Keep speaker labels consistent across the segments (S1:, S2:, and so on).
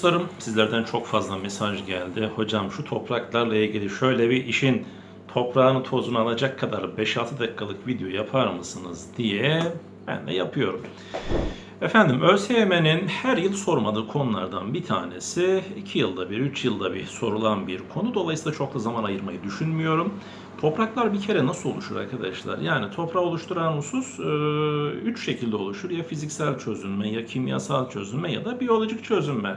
S1: dostlarım, sizlerden çok fazla mesaj geldi. Hocam şu topraklarla ilgili şöyle bir işin toprağını tozunu alacak kadar 5-6 dakikalık video yapar mısınız diye ben de yapıyorum. Efendim ÖSYM'nin her yıl sormadığı konulardan bir tanesi 2 yılda bir, 3 yılda bir sorulan bir konu. Dolayısıyla çok da zaman ayırmayı düşünmüyorum. Topraklar bir kere nasıl oluşur arkadaşlar? Yani toprağı oluşturan husus 3 şekilde oluşur. Ya fiziksel çözünme, ya kimyasal çözünme ya da biyolojik çözünme.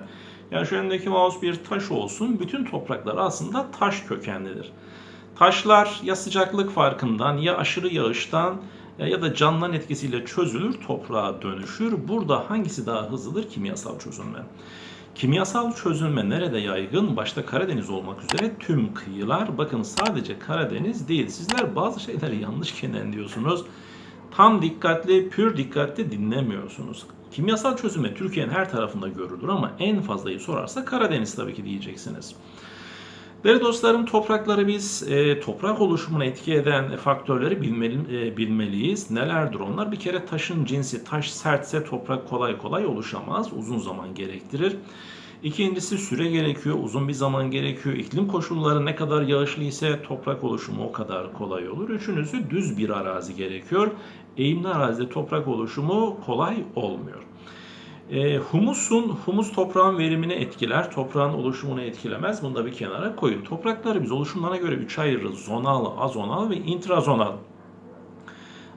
S1: Yani şu elimdeki mouse bir taş olsun. Bütün topraklar aslında taş kökenlidir. Taşlar ya sıcaklık farkından ya aşırı yağıştan ya da canlıların etkisiyle çözülür, toprağa dönüşür. Burada hangisi daha hızlıdır? Kimyasal çözünme. Kimyasal çözünme nerede yaygın? Başta Karadeniz olmak üzere tüm kıyılar. Bakın sadece Karadeniz değil. Sizler bazı şeyleri yanlış diyorsunuz. Tam dikkatli, pür dikkatli dinlemiyorsunuz. Kimyasal çözünme Türkiye'nin her tarafında görülür ama en fazlayı sorarsa Karadeniz tabii ki diyeceksiniz. Değerli dostlarım toprakları biz e, toprak oluşumuna etki eden faktörleri bilmeli, e, bilmeliyiz. Nelerdir onlar? Bir kere taşın cinsi, taş sertse toprak kolay kolay oluşamaz. Uzun zaman gerektirir. İkincisi süre gerekiyor, uzun bir zaman gerekiyor. İklim koşulları ne kadar yağışlı ise toprak oluşumu o kadar kolay olur. Üçüncüsü düz bir arazi gerekiyor. Eğimli arazide toprak oluşumu kolay olmuyor. E, humusun, humus toprağın verimini etkiler, toprağın oluşumunu etkilemez. Bunu da bir kenara koyun. Toprakları biz oluşumlarına göre üç ayırırız. Zonal, azonal ve intrazonal.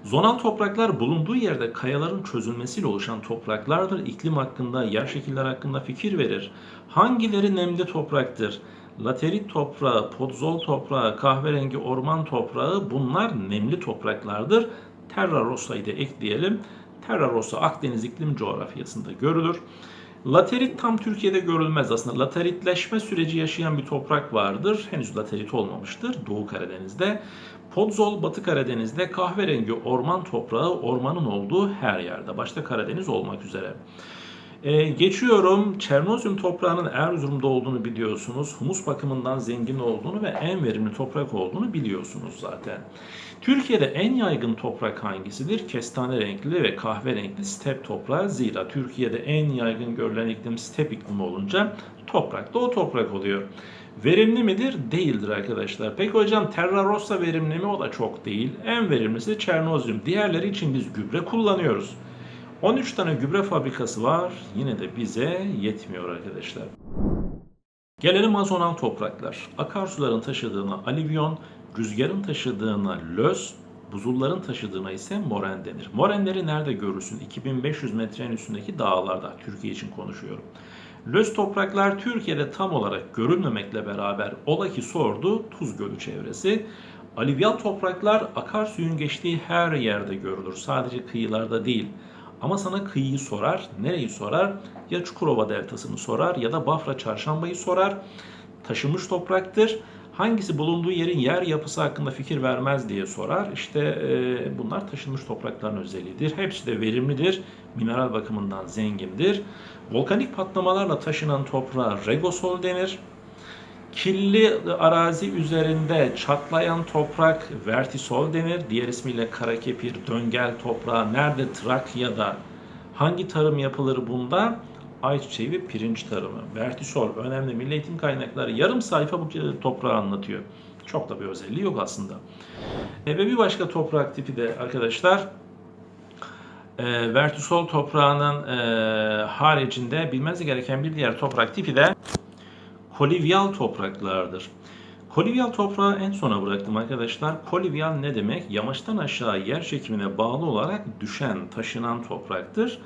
S1: Zonal topraklar bulunduğu yerde kayaların çözülmesiyle oluşan topraklardır. İklim hakkında, yer şekiller hakkında fikir verir. Hangileri nemli topraktır? Laterit toprağı, podzol toprağı, kahverengi orman toprağı bunlar nemli topraklardır. Terra Rossa'yı da ekleyelim. Terra Rossa Akdeniz iklim coğrafyasında görülür. Laterit tam Türkiye'de görülmez aslında. Lateritleşme süreci yaşayan bir toprak vardır. Henüz laterit olmamıştır Doğu Karadeniz'de. Podzol Batı Karadeniz'de kahverengi orman toprağı ormanın olduğu her yerde. Başta Karadeniz olmak üzere. Ee, geçiyorum. Çernozyum toprağının Erzurum'da olduğunu biliyorsunuz. Humus bakımından zengin olduğunu ve en verimli toprak olduğunu biliyorsunuz zaten. Türkiye'de en yaygın toprak hangisidir? Kestane renkli ve kahverengi step toprağı. Zira Türkiye'de en yaygın görülen iklim step iklimi olunca toprak da o toprak oluyor. Verimli midir? Değildir arkadaşlar. Peki hocam Terra Rossa verimli mi? O da çok değil. En verimlisi Çernozyum. Diğerleri için biz gübre kullanıyoruz. 13 tane gübre fabrikası var. Yine de bize yetmiyor arkadaşlar. Gelelim azonal topraklar. Akarsuların taşıdığına alivyon, rüzgarın taşıdığına löz, buzulların taşıdığına ise moren denir. Morenleri nerede görürsün? 2500 metrenin üstündeki dağlarda. Türkiye için konuşuyorum. Löz topraklar Türkiye'de tam olarak görülmemekle beraber ola ki sordu Tuz Gölü çevresi. Alivyal topraklar akarsuyun geçtiği her yerde görülür. Sadece kıyılarda değil. Ama sana kıyıyı sorar. Nereyi sorar? Ya Çukurova deltasını sorar ya da Bafra çarşambayı sorar. Taşınmış topraktır. Hangisi bulunduğu yerin yer yapısı hakkında fikir vermez diye sorar. İşte e, bunlar taşınmış toprakların özelliğidir. Hepsi de verimlidir. Mineral bakımından zengindir. Volkanik patlamalarla taşınan toprağa regosol denir. Kirli arazi üzerinde çatlayan toprak vertisol denir. Diğer ismiyle karakepir, döngel toprağı nerede Trakya'da hangi tarım yapılır bunda? Ayçiçeği ve pirinç tarımı. Vertisol önemli milli eğitim kaynakları yarım sayfa bu toprağı anlatıyor. Çok da bir özelliği yok aslında. E, ve bir başka toprak tipi de arkadaşlar e, vertisol toprağının e, haricinde bilmeniz gereken bir diğer toprak tipi de kolivyal topraklardır. Kolivyal toprağı en sona bıraktım arkadaşlar. Kolivyal ne demek? Yamaçtan aşağı yer çekimine bağlı olarak düşen, taşınan topraktır.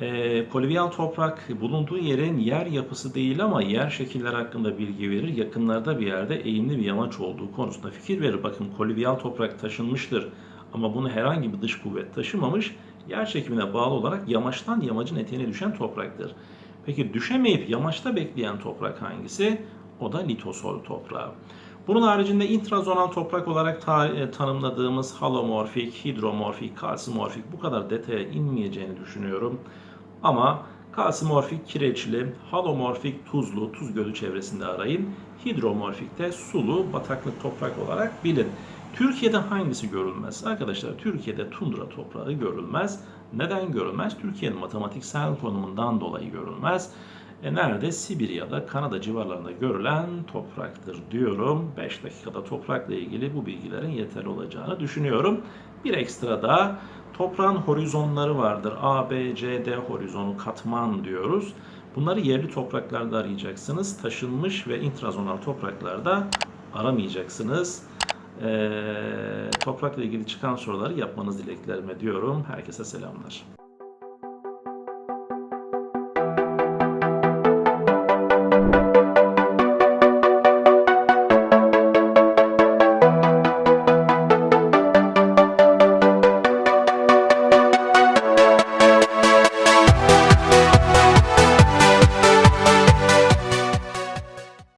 S1: E, kolivyal toprak bulunduğu yerin yer yapısı değil ama yer şekiller hakkında bilgi verir. Yakınlarda bir yerde eğimli bir yamaç olduğu konusunda fikir verir. Bakın kolivyal toprak taşınmıştır ama bunu herhangi bir dış kuvvet taşımamış. Yer çekimine bağlı olarak yamaçtan yamacın eteğine düşen topraktır. Peki düşemeyip yamaçta bekleyen toprak hangisi? O da litosol toprağı. Bunun haricinde intrazonal toprak olarak e, tanımladığımız halomorfik, hidromorfik, kalsimorfik bu kadar detaya inmeyeceğini düşünüyorum. Ama kalsimorfik kireçli, halomorfik tuzlu, tuz gölü çevresinde arayın. Hidromorfik de sulu, bataklık toprak olarak bilin. Türkiye'de hangisi görülmez? Arkadaşlar Türkiye'de tundra toprağı görülmez. Neden görülmez? Türkiye'nin matematiksel konumundan dolayı görülmez. E nerede? Sibirya'da, Kanada civarlarında görülen topraktır diyorum. 5 dakikada toprakla ilgili bu bilgilerin yeterli olacağını düşünüyorum. Bir ekstra da toprağın horizonları vardır. A, B, C, D horizonu katman diyoruz. Bunları yerli topraklarda arayacaksınız. Taşınmış ve intrazonal topraklarda aramayacaksınız. Ee, toprakla ilgili çıkan soruları yapmanız dileklerime diyorum. Herkese selamlar.